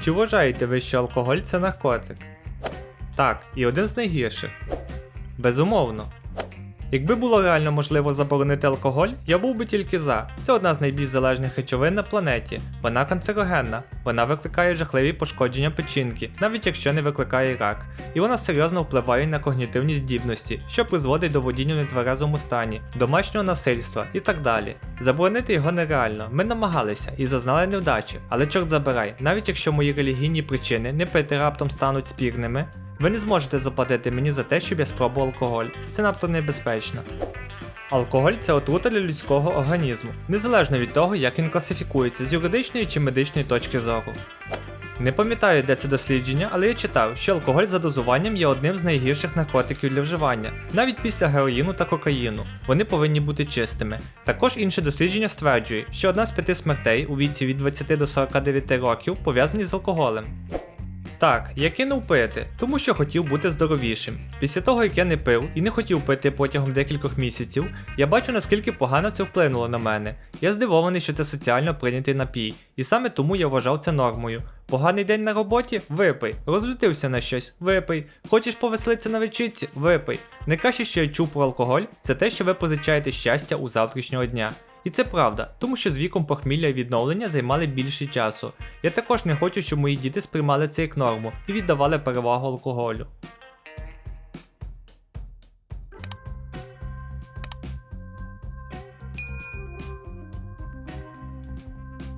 Чи вважаєте ви, що алкоголь це наркотик? Так, і один з найгірших. Безумовно. Якби було реально можливо заборонити алкоголь, я був би тільки за. Це одна з найбільш залежних речовин на планеті. Вона канцерогенна, вона викликає жахливі пошкодження печінки, навіть якщо не викликає рак. І вона серйозно впливає на когнітивні здібності, що призводить до водіння в нетверезому стані, домашнього насильства і так далі. Заборонити його нереально. Ми намагалися і зазнали невдачі, але чорт забирай, навіть якщо мої релігійні причини не пити раптом стануть спірними, ви не зможете заплатити мені за те, щоб я спробував алкоголь. Це надто небезпечно. Алкоголь це отрута для людського організму, незалежно від того, як він класифікується з юридичної чи медичної точки зору. Не пам'ятаю, де це дослідження, але я читав, що алкоголь за дозуванням є одним з найгірших наркотиків для вживання, навіть після героїну та кокаїну. Вони повинні бути чистими. Також інше дослідження стверджує, що одна з п'яти смертей у віці від 20 до 49 років пов'язані з алкоголем. Так, я кинув пити, тому що хотів бути здоровішим. Після того, як я не пив і не хотів пити протягом декількох місяців, я бачу наскільки погано це вплинуло на мене. Я здивований, що це соціально прийнятий напій, і саме тому я вважав це нормою. Поганий день на роботі? Випий. Розлютився на щось? Випий. Хочеш повеселитися на вечірці? Випий. Найкраще, що я чув про алкоголь, це те, що ви позичаєте щастя у завтрашнього дня. І це правда, тому що з віком похмілля і відновлення займали більше часу. Я також не хочу, щоб мої діти сприймали це як норму і віддавали перевагу алкоголю.